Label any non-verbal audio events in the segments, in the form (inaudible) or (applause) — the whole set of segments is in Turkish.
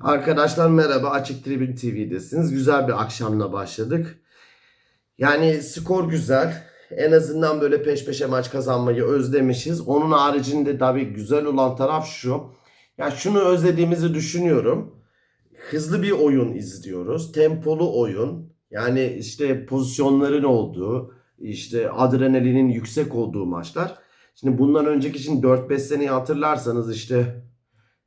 Arkadaşlar merhaba Açık Tribün TV'desiniz. Güzel bir akşamla başladık. Yani skor güzel. En azından böyle peş peşe maç kazanmayı özlemişiz. Onun haricinde tabii güzel olan taraf şu. Ya şunu özlediğimizi düşünüyorum. Hızlı bir oyun izliyoruz. Tempolu oyun. Yani işte pozisyonların olduğu, işte adrenalinin yüksek olduğu maçlar. Şimdi bundan önceki için 4-5 seneyi hatırlarsanız işte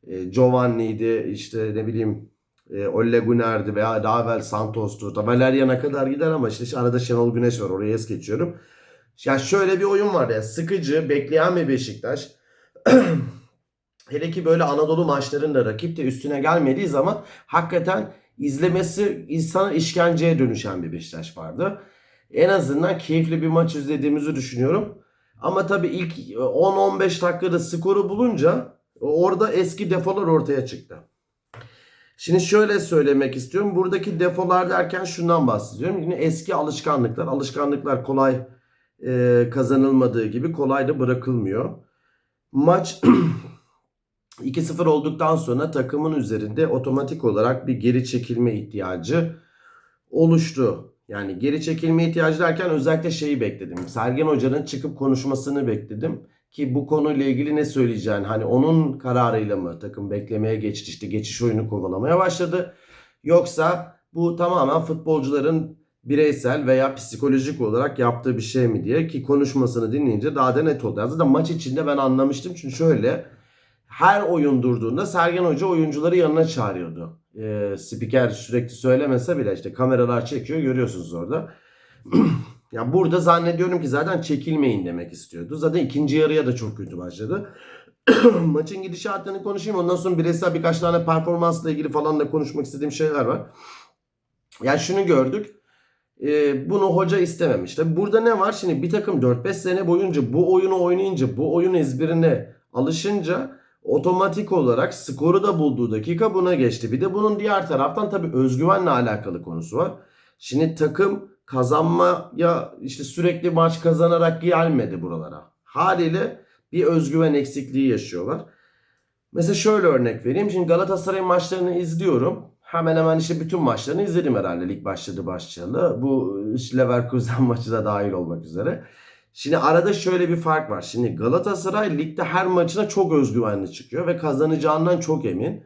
e, Giovanni'ydi işte ne bileyim e, Olle Gunnar'dı veya daha evvel Santos'tu. Da Valerian'a kadar gider ama işte, işte arada Şenol Güneş var oraya es geçiyorum. Ya şöyle bir oyun var ya sıkıcı bekleyen bir Beşiktaş. (clears throat) Hele ki böyle Anadolu maçlarında rakip de üstüne gelmediği zaman hakikaten izlemesi insana işkenceye dönüşen bir Beşiktaş vardı. En azından keyifli bir maç izlediğimizi düşünüyorum. Ama tabii ilk 10-15 dakikada skoru bulunca orada eski defolar ortaya çıktı. Şimdi şöyle söylemek istiyorum. Buradaki defolar derken şundan bahsediyorum. Yine eski alışkanlıklar. Alışkanlıklar kolay e, kazanılmadığı gibi kolay da bırakılmıyor. Maç (clears throat) 2-0 olduktan sonra takımın üzerinde otomatik olarak bir geri çekilme ihtiyacı oluştu. Yani geri çekilme ihtiyacı derken özellikle şeyi bekledim. Sergen Hoca'nın çıkıp konuşmasını bekledim. Ki bu konuyla ilgili ne söyleyeceğini hani onun kararıyla mı takım beklemeye geçti işte geçiş oyunu kovalamaya başladı. Yoksa bu tamamen futbolcuların bireysel veya psikolojik olarak yaptığı bir şey mi diye ki konuşmasını dinleyince daha da net oldu. Yani Zaten maç içinde ben anlamıştım çünkü şöyle her oyun durduğunda Sergen Hoca oyuncuları yanına çağırıyordu. Ee, spiker sürekli söylemese bile işte kameralar çekiyor görüyorsunuz orada. (clears throat) ya burada zannediyorum ki zaten çekilmeyin demek istiyordu. Zaten ikinci yarıya da çok kötü başladı. (clears throat) Maçın gidişatını konuşayım. Ondan sonra bireysel birkaç tane performansla ilgili falan da konuşmak istediğim şeyler var. Yani şunu gördük. Ee, bunu hoca istememiş. Tabii burada ne var? Şimdi bir takım 4-5 sene boyunca bu oyunu oynayınca, bu oyun ezberine alışınca otomatik olarak skoru da bulduğu dakika buna geçti. Bir de bunun diğer taraftan tabii özgüvenle alakalı konusu var. Şimdi takım kazanmaya işte sürekli maç kazanarak gelmedi buralara. Haliyle bir özgüven eksikliği yaşıyorlar. Mesela şöyle örnek vereyim. Şimdi Galatasaray maçlarını izliyorum. Hemen hemen işte bütün maçlarını izledim herhalde lig başladı başlayalı. Bu işte Leverkusen (laughs) maçı da dahil olmak üzere. Şimdi arada şöyle bir fark var. Şimdi Galatasaray ligde her maçına çok özgüvenli çıkıyor ve kazanacağından çok emin.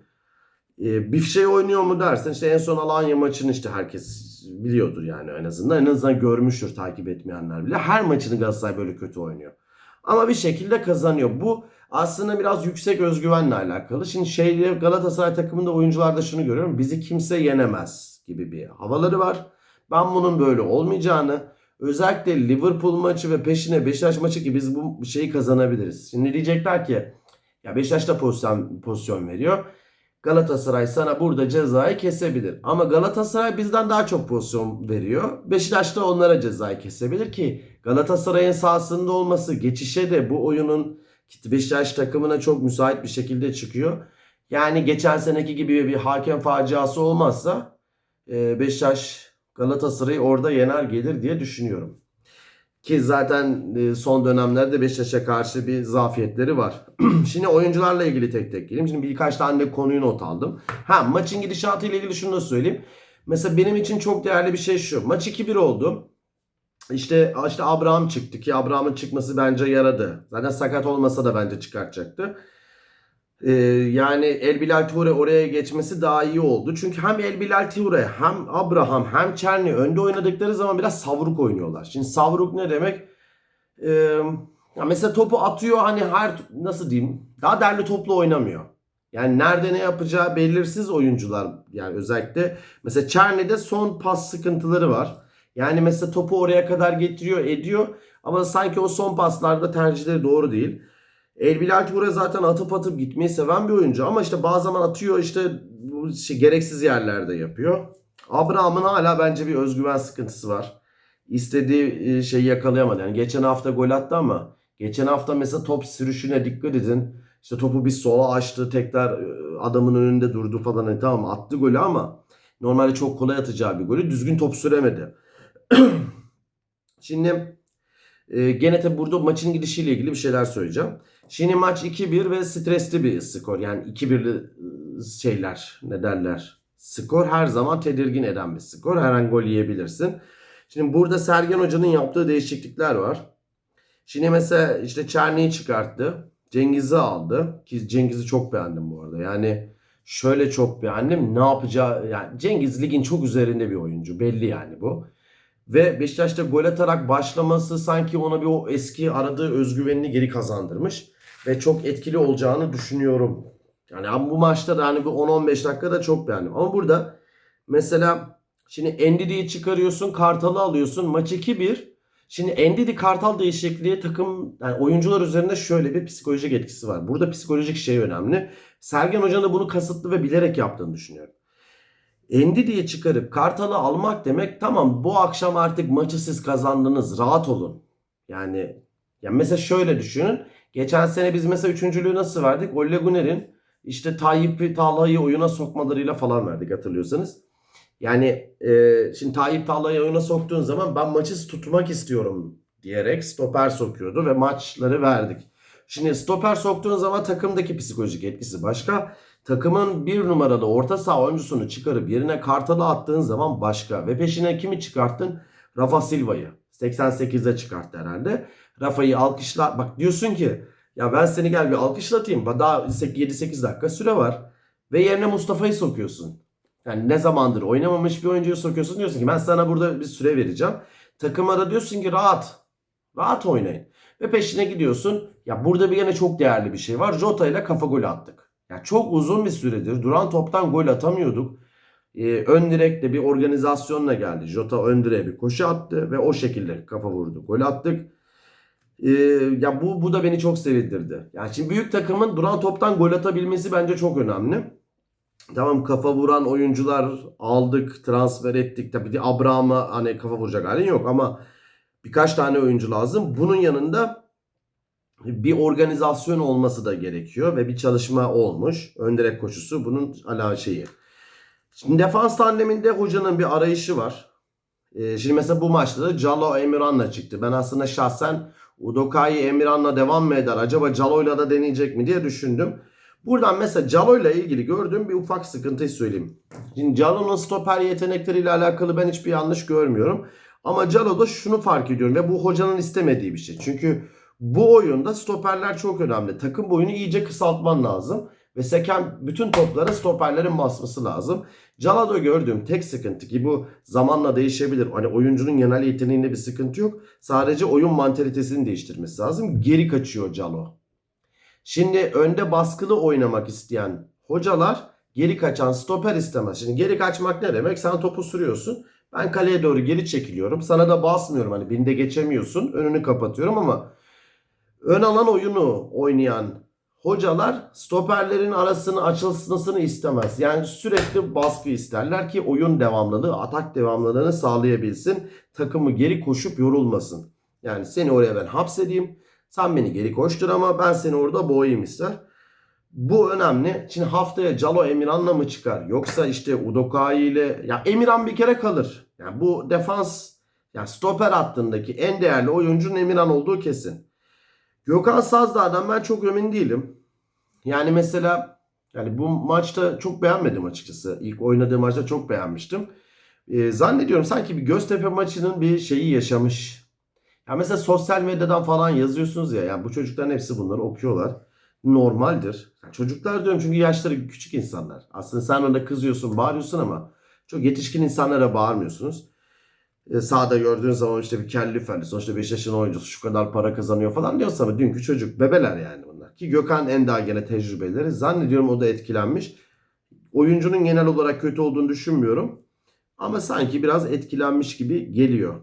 Ee, bir şey oynuyor mu dersen işte en son Alanya maçını işte herkes biliyordur yani en azından. En azından görmüştür takip etmeyenler bile. Her maçını Galatasaray böyle kötü oynuyor. Ama bir şekilde kazanıyor. Bu aslında biraz yüksek özgüvenle alakalı. Şimdi şeyde Galatasaray takımında oyuncularda şunu görüyorum. Bizi kimse yenemez gibi bir havaları var. Ben bunun böyle olmayacağını özellikle Liverpool maçı ve peşine Beşiktaş maçı ki biz bu şeyi kazanabiliriz. Şimdi diyecekler ki ya Beşiktaş da pozisyon, pozisyon veriyor. Galatasaray sana burada cezayı kesebilir. Ama Galatasaray bizden daha çok pozisyon veriyor. Beşiktaş da onlara cezayı kesebilir ki Galatasaray'ın sahasında olması geçişe de bu oyunun Beşiktaş takımına çok müsait bir şekilde çıkıyor. Yani geçen seneki gibi bir hakem faciası olmazsa e, Beşiktaş Galatasaray'ı orada yener gelir diye düşünüyorum. Ki zaten e, son dönemlerde Beşiktaş'a karşı bir zafiyetleri var. (clears throat) Şimdi oyuncularla ilgili tek tek geleyim. Şimdi birkaç tane de konuyu not aldım. Ha maçın gidişatı ile ilgili şunu da söyleyeyim. Mesela benim için çok değerli bir şey şu. Maç 2-1 oldu. İşte işte Abraham çıktı ki Abraham'ın çıkması bence yaradı. Zaten sakat olmasa da bence çıkartacaktı. Ee, yani El Bilal Toure oraya geçmesi daha iyi oldu. Çünkü hem El Bilal Toure hem Abraham hem Çerni önde oynadıkları zaman biraz savruk oynuyorlar. Şimdi savruk ne demek? Ee, mesela topu atıyor hani her nasıl diyeyim daha derli toplu oynamıyor. Yani nerede ne yapacağı belirsiz oyuncular yani özellikle mesela Çerni'de son pas sıkıntıları var. Yani mesela topu oraya kadar getiriyor ediyor ama sanki o son paslarda tercihleri doğru değil. El Bilal Toure zaten atıp atıp gitmeyi seven bir oyuncu ama işte zaman atıyor işte şey, gereksiz yerlerde yapıyor. Abraham'ın hala bence bir özgüven sıkıntısı var. İstediği şeyi yakalayamadı. Yani geçen hafta gol attı ama geçen hafta mesela top sürüşüne dikkat edin. İşte topu bir sola açtı tekrar adamın önünde durdu falan. Yani tamam attı golü ama normalde çok kolay atacağı bir golü düzgün top süremedi. (clears throat) Şimdi Ee, gene tabi burada maçın gidişiyle ilgili bir şeyler söyleyeceğim. Şimdi maç 2-1 ve stresli bir skor. Yani 2-1'li ıı, şeyler ne derler. Skor her zaman tedirgin eden bir skor. Her an gol yiyebilirsin. Şimdi burada Sergen Hoca'nın yaptığı değişiklikler var. Şimdi mesela işte Çerni'yi çıkarttı. Cengiz'i aldı. Ki Cengiz'i çok beğendim bu arada. Yani şöyle çok beğendim. Ne yapacağı yani Cengiz ligin çok üzerinde bir oyuncu. Belli yani bu. Ve Beşiktaş'ta gol atarak başlaması sanki ona bir o eski aradığı özgüvenini geri kazandırmış. Ve çok etkili olacağını düşünüyorum. Yani bu maçta da hani bir 10-15 dakikada çok beğendim. Ama burada mesela şimdi Endidi'yi çıkarıyorsun, Kartal'ı alıyorsun. Maç 2-1. Şimdi Endidi Kartal değişikliği takım yani oyuncular üzerinde şöyle bir psikolojik etkisi var. Burada psikolojik şey önemli. Sergen Hoca'nın da bunu kasıtlı ve bilerek yaptığını düşünüyorum. Endidi'yi çıkarıp Kartal'ı almak demek tamam bu akşam artık maçı siz kazandınız rahat olun. Yani ya mesela şöyle düşünün. Geçen sene biz mesela üçüncülüğü nasıl verdik? Olle Guner'in işte Tayyip Talha'yı oyuna sokmalarıyla falan verdik hatırlıyorsanız. Yani e, şimdi Tayyip Talha'yı oyuna soktuğun zaman ben maçı tutmak istiyorum diyerek stoper sokuyordu ve maçları verdik. Şimdi stoper soktuğun zaman takımdaki psikolojik etkisi başka. Takımın bir numaralı orta saha oyuncusunu çıkarıp yerine Kartal'ı attığın zaman başka. Ve peşine kimi çıkarttın? Rafa Silva'yı. 88'de çıkarttı herhalde. Rafa'yı alkışla. Bak diyorsun ki ya ben seni gel bir alkışlatayım. Daha 7-8 dakika süre var. Ve yerine Mustafa'yı sokuyorsun. Yani ne zamandır oynamamış bir oyuncuyu sokuyorsun. Diyorsun ki ben sana burada bir süre vereceğim. Takıma da diyorsun ki rahat. Rahat oynayın. Ve peşine gidiyorsun. Ya burada bir yine çok değerli bir şey var. Jota ile kafa golü attık. Ya çok uzun bir süredir duran toptan gol atamıyorduk. Ee, ön direkte bir organizasyonla geldi. Jota ön direğe bir koşu attı ve o şekilde kafa vurdu. Gol attık. Ee, ya bu bu da beni çok sevindirdi. Yani şimdi büyük takımın duran toptan gol atabilmesi bence çok önemli. Tamam kafa vuran oyuncular aldık, transfer ettik. Tabii de Abraham'a hani kafa vuracak halin yok ama birkaç tane oyuncu lazım. Bunun yanında bir organizasyon olması da gerekiyor ve bir çalışma olmuş. Ön direk koşusu bunun ala şeyi. Şimdi defans tandeminde hocanın bir arayışı var. Ee, şimdi mesela bu maçta da Calo Emirhan'la çıktı. Ben aslında şahsen Udokai Emirhan'la devam mı eder? Acaba Calo'yla da deneyecek mi diye düşündüm. Buradan mesela Calo'yla ilgili gördüğüm bir ufak sıkıntıyı söyleyeyim. Şimdi Calo'nun stoper yetenekleriyle alakalı ben hiçbir yanlış görmüyorum. Ama Calo'da şunu fark ediyorum ve bu hocanın istemediği bir şey. Çünkü bu oyunda stoperler çok önemli. Takım boyunu iyice kısaltman lazım. Ve seken bütün topları stoperlerin basması lazım. Calado gördüğüm tek sıkıntı ki bu zamanla değişebilir. Hani oyuncunun genel yeteneğinde bir sıkıntı yok. Sadece oyun mantalitesini değiştirmesi lazım. Geri kaçıyor Calo. Şimdi önde baskılı oynamak isteyen hocalar geri kaçan stoper istemez. Şimdi geri kaçmak ne demek? Sen topu sürüyorsun. Ben kaleye doğru geri çekiliyorum. Sana da basmıyorum. Hani binde geçemiyorsun. Önünü kapatıyorum ama ön alan oyunu oynayan hocalar stoperlerin arasını açılmasını istemez. Yani sürekli baskı isterler ki oyun devamlılığı, atak devamlılığını sağlayabilsin. Takımı geri koşup yorulmasın. Yani seni oraya ben hapsedeyim. Sen beni geri koştur ama ben seni orada boğayım ister. Bu önemli. Şimdi haftaya Calo Emirhan'la mı çıkar? Yoksa işte Udokai ile ya Emirhan bir kere kalır. Yani bu defans yani stoper hattındaki en değerli oyuncunun Emirhan olduğu kesin. Gökhan Sazdağ'dan ben çok emin değilim. Yani mesela yani bu maçta çok beğenmedim açıkçası. İlk oynadığı maçta çok beğenmiştim. Ee, zannediyorum sanki bir Göztepe maçının bir şeyi yaşamış. Ya mesela sosyal medyadan falan yazıyorsunuz ya. Yani bu çocukların hepsi bunları okuyorlar. Normaldir. Çocuklar diyorum çünkü yaşları küçük insanlar. Aslında sen orada kızıyorsun, bağırıyorsun ama çok yetişkin insanlara bağırmıyorsunuz. E, sahada gördüğün zaman işte bir kelli felli sonuçta 5 yaşın oyuncusu şu kadar para kazanıyor falan diyorsa ama dünkü çocuk bebeler yani bunlar. Ki Gökhan en daha gene tecrübeleri. Zannediyorum o da etkilenmiş. Oyuncunun genel olarak kötü olduğunu düşünmüyorum. Ama sanki biraz etkilenmiş gibi geliyor.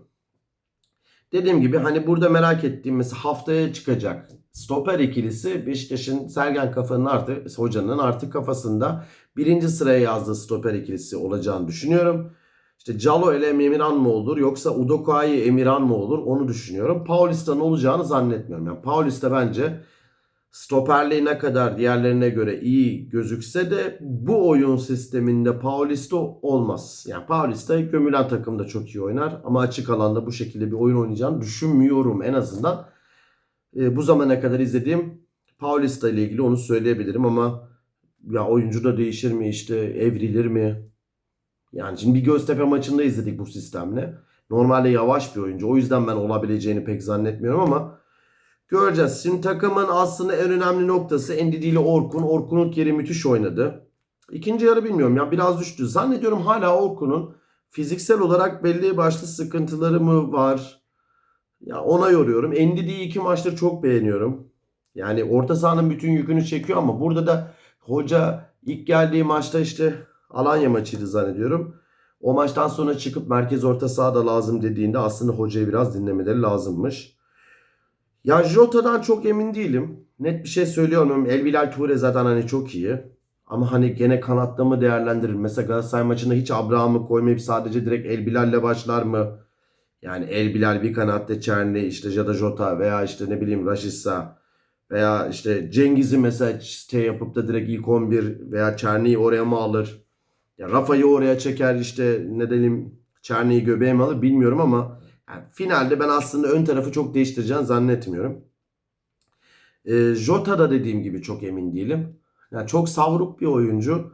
Dediğim gibi hani burada merak ettiğimiz haftaya çıkacak stoper ikilisi Beşiktaş'ın Sergen Kafa'nın artık hocanın artık kafasında birinci sıraya yazdığı stoper ikilisi olacağını düşünüyorum. İşte Calo ile Emirhan mı olur yoksa Udokai Emirhan mı olur onu düşünüyorum. Paulista'nın olacağını zannetmiyorum. Yani Paulista bence stoperliği ne kadar diğerlerine göre iyi gözükse de bu oyun sisteminde Paulista olmaz. Yani Paulista gömülen takımda çok iyi oynar ama açık alanda bu şekilde bir oyun oynayacağını düşünmüyorum en azından. E, bu zamana kadar izlediğim Paulista ile ilgili onu söyleyebilirim ama ya oyuncu da değişir mi işte evrilir mi? Yani şimdi bir Göztepe maçında izledik bu sistemle. Normalde yavaş bir oyuncu. O yüzden ben olabileceğini pek zannetmiyorum ama göreceğiz. Şimdi takımın aslında en önemli noktası Endidi ile Orkun. Orkun'un yeri müthiş oynadı. İkinci yarı bilmiyorum ya biraz düştü. Zannediyorum hala Orkun'un fiziksel olarak belli başlı sıkıntıları mı var? Ya ona yoruyorum. Endidi'yi iki maçtır çok beğeniyorum. Yani orta sahanın bütün yükünü çekiyor ama burada da hoca ilk geldiği maçta işte Alanya maçıydı zannediyorum. O maçtan sonra çıkıp merkez orta sahada lazım dediğinde aslında hocayı biraz dinlemeleri lazımmış. Ya Jota'dan çok emin değilim. Net bir şey söylüyorum. El Bilal Toure zaten hani çok iyi. Ama hani gene kanatta mı değerlendirir? Mesela Galatasaray maçında hiç Abraham'ı koymayıp sadece direkt El Bilal'le başlar mı? Yani El Bilal bir kanatta Çerni işte ya da Jota veya işte ne bileyim Raşitsa veya işte Cengiz'i mesela şey yapıp da direkt ilk 11 veya Çerni'yi oraya mı alır? Ya Rafa'yı oraya çeker işte ne diyelim Çerni'yi göbeğe mi alır bilmiyorum ama yani finalde ben aslında ön tarafı çok değiştireceğini zannetmiyorum. E, Jota da dediğim gibi çok emin değilim. Yani çok savruk bir oyuncu.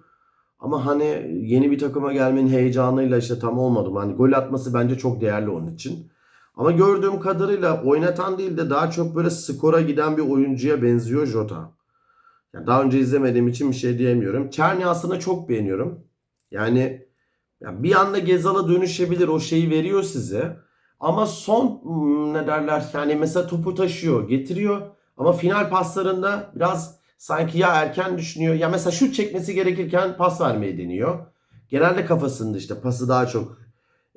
Ama hani yeni bir takıma gelmenin heyecanıyla işte tam olmadım. Hani gol atması bence çok değerli onun için. Ama gördüğüm kadarıyla oynatan değil de daha çok böyle skora giden bir oyuncuya benziyor Jota. Yani daha önce izlemediğim için bir şey diyemiyorum. Çerni aslında çok beğeniyorum. Yani ya bir anda Gezal'a dönüşebilir. O şeyi veriyor size. Ama son ne derler yani mesela topu taşıyor, getiriyor. Ama final paslarında biraz sanki ya erken düşünüyor ya mesela şut çekmesi gerekirken pas vermeyi deniyor. Genelde kafasında işte pası daha çok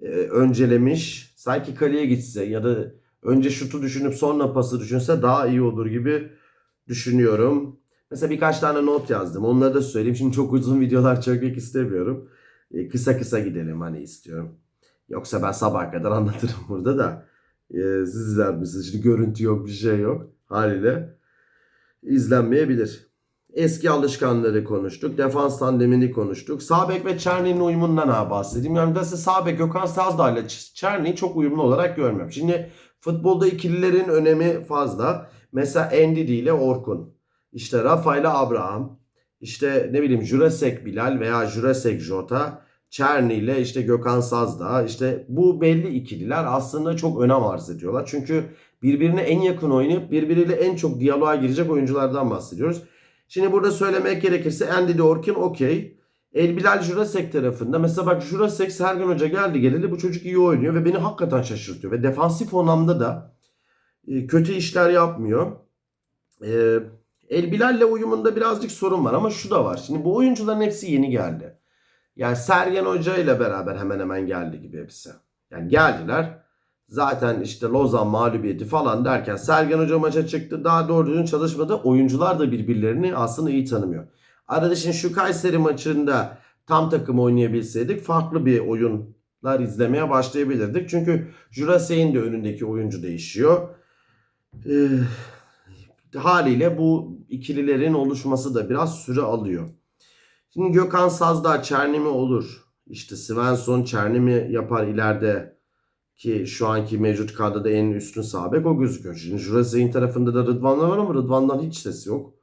e, öncelemiş. Sanki kaleye gitse ya da önce şutu düşünüp sonra pası düşünse daha iyi olur gibi düşünüyorum. Mesela birkaç tane not yazdım. Onları da söyleyeyim. Şimdi çok uzun videolar çekmek istemiyorum. E, kısa kısa gidelim hani istiyorum. Yoksa ben sabah kadar (laughs) anlatırım burada da. E, siz izler misiniz? Şimdi görüntü yok bir şey yok. Haliyle izlenmeyebilir. Eski alışkanları konuştuk. Defans tandemini konuştuk. Sağ bek ve Çerni'nin uyumundan ha bahsedeyim. Yani da sağ bek Gökhan Sazdağ ile Çerni'yi çok uyumlu olarak görmüyorum. Şimdi futbolda ikililerin önemi fazla. Mesela Endidi ile Orkun. İşte Rafa ile Abraham. İşte ne bileyim Jurasek Bilal veya Jurasek Jota. Çerni ile işte Gökhan Sazdağ. İşte bu belli ikililer aslında çok önem arz ediyorlar. Çünkü birbirine en yakın oynayıp birbiriyle en çok diyaloğa girecek oyunculardan bahsediyoruz. Şimdi burada söylemek gerekirse Andy Orkin okey. El Bilal Jurasek tarafında mesela bak Jurasek Sergen Hoca geldi geleli bu çocuk iyi oynuyor ve beni hakikaten şaşırtıyor. Ve defansif anlamda da e, kötü işler yapmıyor. E, El uyumunda birazcık sorun var ama şu da var. Şimdi bu oyuncuların hepsi yeni geldi. Yani Sergen Hoca ile beraber hemen hemen geldi gibi hepsi. Yani geldiler. Zaten işte Lozan mağlubiyeti falan derken Sergen Hoca maça çıktı. Daha doğru düzgün çalışmadı. Oyuncular da birbirlerini aslında iyi tanımıyor. Arada şimdi şu Kayseri maçında tam takım oynayabilseydik farklı bir oyunlar izlemeye başlayabilirdik. Çünkü Jurasek'in de önündeki oyuncu değişiyor. Ee, haliyle bu ikililerin oluşması da biraz süre alıyor. Şimdi Gökhan Sazdağ Çerni mi olur? İşte Svensson Çerni mi yapar ileride? Ki şu anki mevcut kadroda en üstün sağ bek o gözüküyor. Şimdi Jurasek'in tarafında da Rıdvan'la var ama Rıdvan'dan hiç ses yok.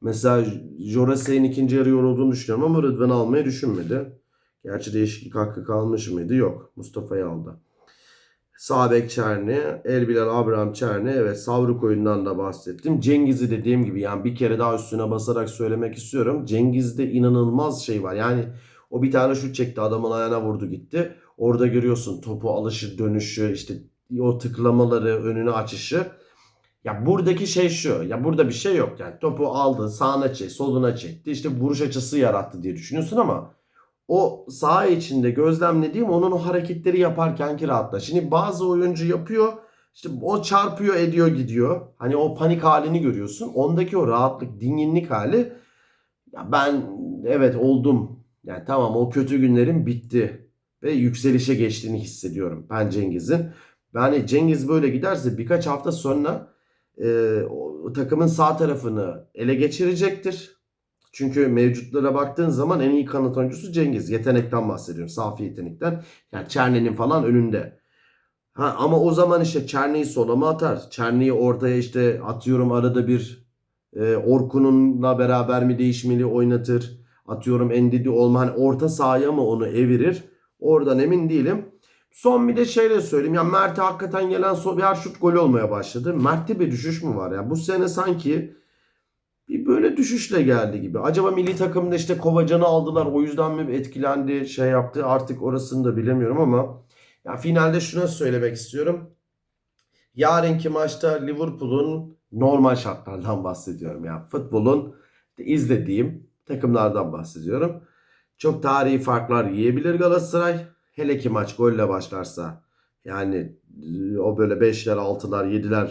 Mesela Jurasek'in ikinci yarı yorulduğunu düşünüyorum ama Rıdvan'ı almayı düşünmedi. Gerçi değişiklik hakkı kalmış mıydı? Yok. Mustafa'yı aldı. Sağ bek Çerni, Elbilal Abraham Çerni. Evet Savruk oyundan da bahsettim. Cengiz'i dediğim gibi yani bir kere daha üstüne basarak söylemek istiyorum. Cengiz'de inanılmaz şey var. Yani o bir tane şut çekti adamın ayağına vurdu gitti. Orada görüyorsun topu alışı, dönüşü, işte o tıklamaları, önünü açışı. Ya buradaki şey şu. Ya burada bir şey yok. Yani topu aldı, sağına çekti, soluna çekti. İşte vuruş açısı yarattı diye düşünüyorsun ama o saha içinde gözlemlediğim onun o hareketleri yaparkenki rahatla. Şimdi bazı oyuncu yapıyor. İşte o çarpıyor, ediyor, gidiyor. Hani o panik halini görüyorsun. Ondaki o rahatlık, dinginlik hali ya ben evet oldum. Yani tamam o kötü günlerim bitti ve yükselişe geçtiğini hissediyorum ben Cengiz'in. Yani Cengiz böyle giderse birkaç hafta sonra e, o, takımın sağ tarafını ele geçirecektir. Çünkü mevcutlara baktığın zaman en iyi kanat oyuncusu Cengiz. Yetenekten bahsediyorum. Safi yetenekten. Yani Çerne'nin falan önünde. Ha, ama o zaman işte Çerne'yi sola mı atar? Çerne'yi ortaya işte atıyorum arada bir e, Orkun'unla beraber mi değişmeli oynatır? Atıyorum Endidi olma hani orta sahaya mı onu evirir? Oradan emin değilim. Son bir de şeyle söyleyeyim. Ya Mert'e hakikaten gelen so bir şut gol olmaya başladı. Mert'te bir düşüş mü var ya? Bu sene sanki bir böyle düşüşle geldi gibi. Acaba milli takımda işte Kovacan'ı aldılar. O yüzden mi etkilendi, şey yaptı? Artık orasını da bilemiyorum ama ya finalde şunu söylemek istiyorum. Yarınki maçta Liverpool'un normal şartlardan bahsediyorum. Yani futbolun izlediğim takımlardan bahsediyorum. Çok tarihi farklar yiyebilir Galatasaray. Hele ki maç golle başlarsa yani e, o böyle 5'ler, 6'lar, 7'ler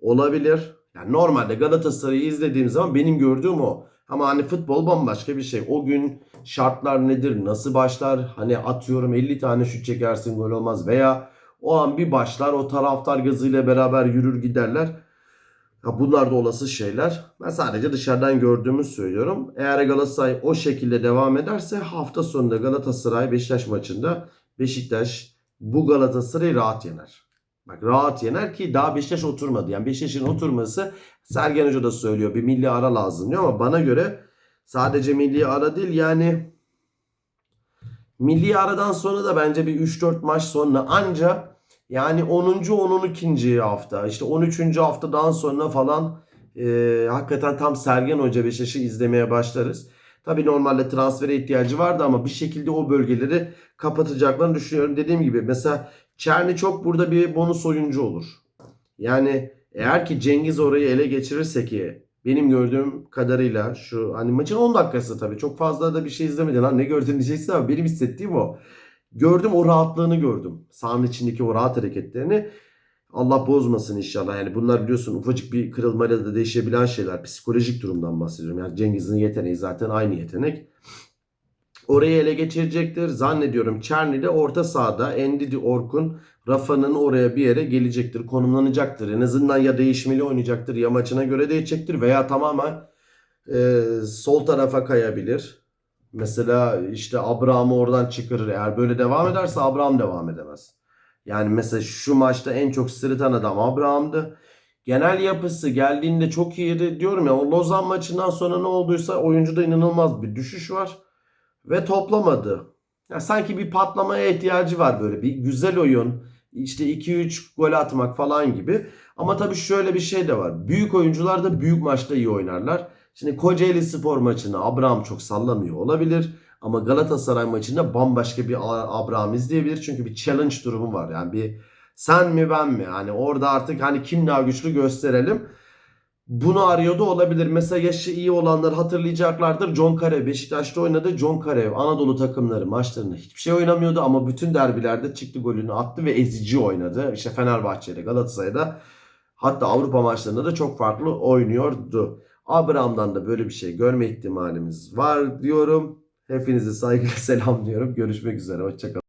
olabilir. Yani normalde Galatasaray'ı izlediğim zaman benim gördüğüm o. Ama hani futbol bambaşka bir şey. O gün şartlar nedir? Nasıl başlar? Hani atıyorum 50 tane şut çekersin gol olmaz veya o an bir başlar o taraftar gazıyla beraber yürür giderler. Ya bunlar da olası şeyler. Ben sadece dışarıdan gördüğümü söylüyorum. Eğer Galatasaray o şekilde devam ederse hafta sonunda Galatasaray Beşiktaş maçında Beşiktaş bu Galatasaray'ı rahat yener. Bak rahat yener ki daha Beşiktaş oturmadı. Yani Beşiktaş'ın oturması Sergen Hoca da söylüyor bir milli ara lazım diyor ama bana göre sadece milli ara değil yani milli aradan sonra da bence bir 3-4 maç sonra anca yani 10. 12. hafta işte 13. haftadan sonra falan e, hakikaten tam Sergen Hoca Beşiktaş'ı izlemeye başlarız. Tabii normalde transfere ihtiyacı vardı ama bir şekilde o bölgeleri kapatacaklarını düşünüyorum. Dediğim gibi mesela Çerni çok burada bir bonus oyuncu olur. Yani eğer ki Cengiz orayı ele geçirirse ki benim gördüğüm kadarıyla şu hani maçın 10 dakikası tabii çok fazla da bir şey izlemedin lan ne gördün diyeceksin ama benim hissettiğim o. Gördüm o rahatlığını gördüm. Sahanın içindeki o rahat hareketlerini. Allah bozmasın inşallah. Yani bunlar biliyorsun ufacık bir kırılmayla da değişebilen şeyler. Psikolojik durumdan bahsediyorum. Yani Cengiz'in yeteneği zaten aynı yetenek. Orayı ele geçirecektir. Zannediyorum Çerni'de orta sahada Endidi Orkun Rafa'nın oraya bir yere gelecektir. Konumlanacaktır. En azından ya değişmeli oynayacaktır ya maçına göre değişecektir veya tamamen e, sol tarafa kayabilir. Mesela işte Abraham'ı oradan çıkarır. Eğer böyle devam ederse Abraham devam edemez. Yani mesela şu maçta en çok sırıtan adam Abraham'dı. Genel yapısı geldiğinde çok iyiydi. Diyorum ya o Lozan maçından sonra ne olduysa oyuncuda inanılmaz bir düşüş var. Ve toplamadı. Ya sanki bir patlamaya ihtiyacı var böyle. Bir güzel oyun. işte 2-3 gol atmak falan gibi. Ama tabii şöyle bir şey de var. Büyük oyuncular da büyük maçta iyi oynarlar. Şimdi Kocaeli Spor maçını Abraham çok sallamıyor olabilir. Ama Galatasaray maçında bambaşka bir Abraham izleyebilir. Çünkü bir challenge durumu var. Yani bir sen mi ben mi? Hani orada artık hani kim daha güçlü gösterelim. Bunu arıyordu olabilir. Mesela yaşı iyi olanlar hatırlayacaklardır. John Karev Beşiktaş'ta oynadı. John Karev Anadolu takımları maçlarında hiçbir şey oynamıyordu ama bütün derbilerde çıktı golünü attı ve ezici oynadı. İşte Fenerbahçe'de, Galatasaray'da hatta Avrupa maçlarında da çok farklı oynuyordu. Abraham'dan da böyle bir şey görme ihtimalimiz var diyorum. Hepinizi saygıyla selamlıyorum. Görüşmek üzere. Hoşçakalın.